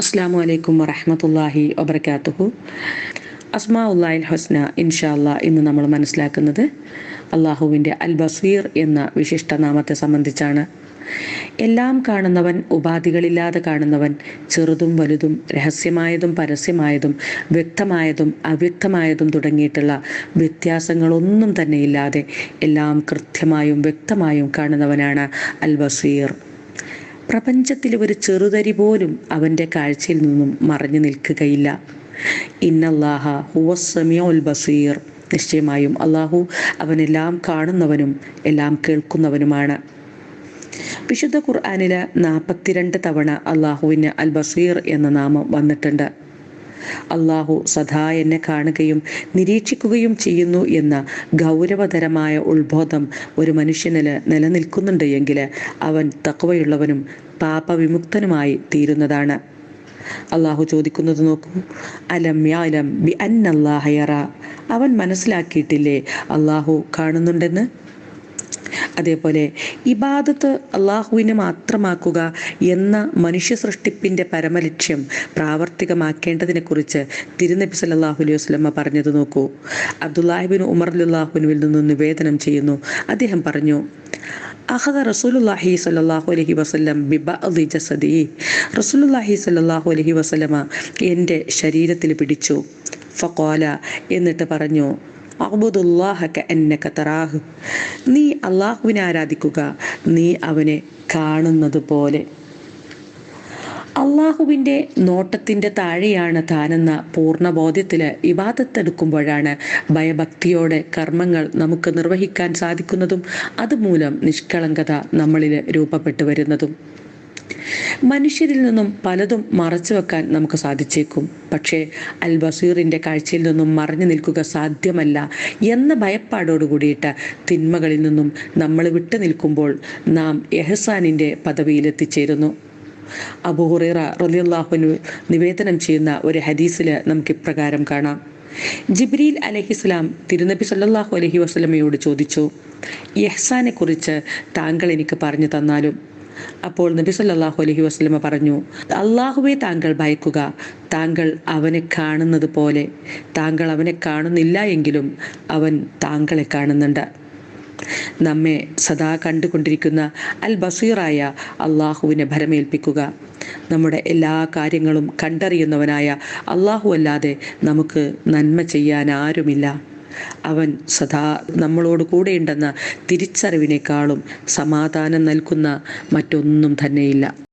അസ്സാം വലൈക്കും വറഹമത്തല്ലാഹി വബർക്കാത്തുഹു അസ്മാ ഉല്ലാഹിൽ ഹസ്ന ഇൻഷാല്ല ഇന്ന് നമ്മൾ മനസ്സിലാക്കുന്നത് അള്ളാഹുവിന്റെ അൽ ബസീർ എന്ന വിശിഷ്ട നാമത്തെ സംബന്ധിച്ചാണ്. എല്ലാം കാണുന്നവൻ ഉപാധികളില്ലാതെ കാണുന്നവൻ ചെറുതും വലുതും രഹസ്യമായതും പരസ്യമായതും വ്യക്തമായതും അവ്യക്തമായതും തുടങ്ങിയിട്ടുള്ള വ്യത്യാസങ്ങളൊന്നും തന്നെയില്ലാതെ എല്ലാം കൃത്യമായും വ്യക്തമായും കാണുന്നവനാണ് അൽ ബസീർ പ്രപഞ്ചത്തിൽ ഒരു ചെറുതരി പോലും അവന്റെ കാഴ്ചയിൽ നിന്നും മറഞ്ഞു നിൽക്കുകയില്ല. ഇന്നല്ലാഹ ഹുവസമിയോൽ ബസീർ. നിശ്ചയമായും അള്ളാഹു അവനെല്ലാം കാണുന്നവനും എല്ലാം കേൾക്കുന്നവനുമാണ്. വിശുദ്ധ ഖുർആാനിലെ നാൽപ്പത്തിരണ്ട് തവണ അള്ളാഹുവിന് അൽ ബസീർ എന്ന നാമം വന്നിട്ടുണ്ട്. അള്ളാഹു സദാ എന്നെ കാണുകയും നിരീക്ഷിക്കുകയും ചെയ്യുന്നു എന്ന ഗൗരവതരമായ ഉത്ബോധം ഒരു മനുഷ്യനിൽ നിലനിൽക്കുന്നുണ്ട് എങ്കിൽ അവൻ തക്കവയുള്ളവനും പാപവിമുക്തനുമായി തീരുന്നതാണ്. അള്ളാഹു ചോദിക്കുന്നത് നോക്കൂ അലം ബി അന്നല്ലാഹയറ അവൻ മനസ്സിലാക്കിയിട്ടില്ലേ അള്ളാഹു കാണുന്നുണ്ടെന്ന്? അതേപോലെ ഇബാദത്ത് അള്ളാഹുവിനെ മാത്രമാക്കുക എന്ന മനുഷ്യ സൃഷ്ടിപ്പിന്റെ പരമലക്ഷ്യം പ്രാവർത്തികമാക്കേണ്ടതിനെക്കുറിച്ച് തിരുനബി സല്ലാഹു അലൈഹി വസ്ലമ പറഞ്ഞത് നോക്കൂ. അബ്ദുല്ലാഹിബിൻ ഉമർ അല്ലാഹുനുവിൽ നിന്ന് നിവേദനം ചെയ്യുന്നു. അദ്ദേഹം പറഞ്ഞു അഹദ റസൂലുല്ലാഹി സല്ലാഹു അലഹി വസ്ലം ബിബി ജസദി. റസൂലുല്ലാഹി സല്ലാഹു അലഹി വസ്ലമ എന്റെ ശരീരത്തിൽ പിടിച്ചു. ഫക്കോല എന്നിട്ട് പറഞ്ഞു നീ അള്ളാഹുവിനെ ആരാധിക്കുക നീ അവനെ കാണുന്നത് പോലെ അള്ളാഹുവിന്റെ നോട്ടത്തിന്റെ താഴെയാണ് താനെന്ന പൂർണ ബോധ്യത്തിൽ ഇവാദത്തെടുക്കുമ്പോഴാണ് ഭയഭക്തിയോടെ കർമ്മങ്ങൾ നമുക്ക് നിർവഹിക്കാൻ സാധിക്കുന്നതും അതുമൂലം നിഷ്കളങ്കത നമ്മളിൽ രൂപപ്പെട്ടു വരുന്നതും മനുഷ്യരിൽ നിന്നും പലതും മറച്ചു വെക്കാൻ നമുക്ക് സാധിച്ചേക്കും. പക്ഷേ അൽ ബസീറിന്റെ കാഴ്ചയിൽ നിന്നും മറഞ്ഞു നിൽക്കുക സാധ്യമല്ല എന്ന ഭയപ്പാടോട് കൂടിയിട്ട് തിന്മകളിൽ നിന്നും നമ്മൾ വിട്ടു നിൽക്കുമ്പോൾ നാം എഹസാനിന്റെ പദവിയിൽ എത്തിച്ചേരുന്നു. അബുഹുറേറ റലിയല്ലാഹുനു നിവേദനം ചെയ്യുന്ന ഒരു ഹദീസിൽ നമുക്ക് ഇപ്രകാരം കാണാം. ജിബ്രീൽ അലഹിസ്ലാം തിരുനബി സല്ലാഹു അലഹി വസ്ലമയോട് ചോദിച്ചു യഹ്സാനെ കുറിച്ച് താങ്കൾ എനിക്ക് പറഞ്ഞു തന്നാലും അപ്പോൾ നബി സല്ലാഹു അലഹി വസ്ലമ പറഞ്ഞു അള്ളാഹുവെ താങ്കൾ ഭയക്കുക. താങ്കൾ അവനെ കാണുന്നത് പോലെ. താങ്കൾ അവനെ കാണുന്നില്ല എങ്കിലും അവൻ താങ്കളെ കാണുന്നുണ്ട്. നമ്മെ സദാ കണ്ടുകൊണ്ടിരിക്കുന്ന അൽ ബസീറായ അള്ളാഹുവിനെ ഭരമേൽപ്പിക്കുക. നമ്മുടെ എല്ലാ കാര്യങ്ങളും കണ്ടറിയുന്നവനായ അള്ളാഹു അല്ലാതെ നമുക്ക് നന്മ ചെയ്യാൻ ആരുമില്ല. അവൻ സദാ നമ്മളോട് കൂടെയുണ്ടെന്ന തിരിച്ചറിവിനേക്കാളും സമാധാനം നൽകുന്ന മറ്റൊന്നും തന്നെയില്ല.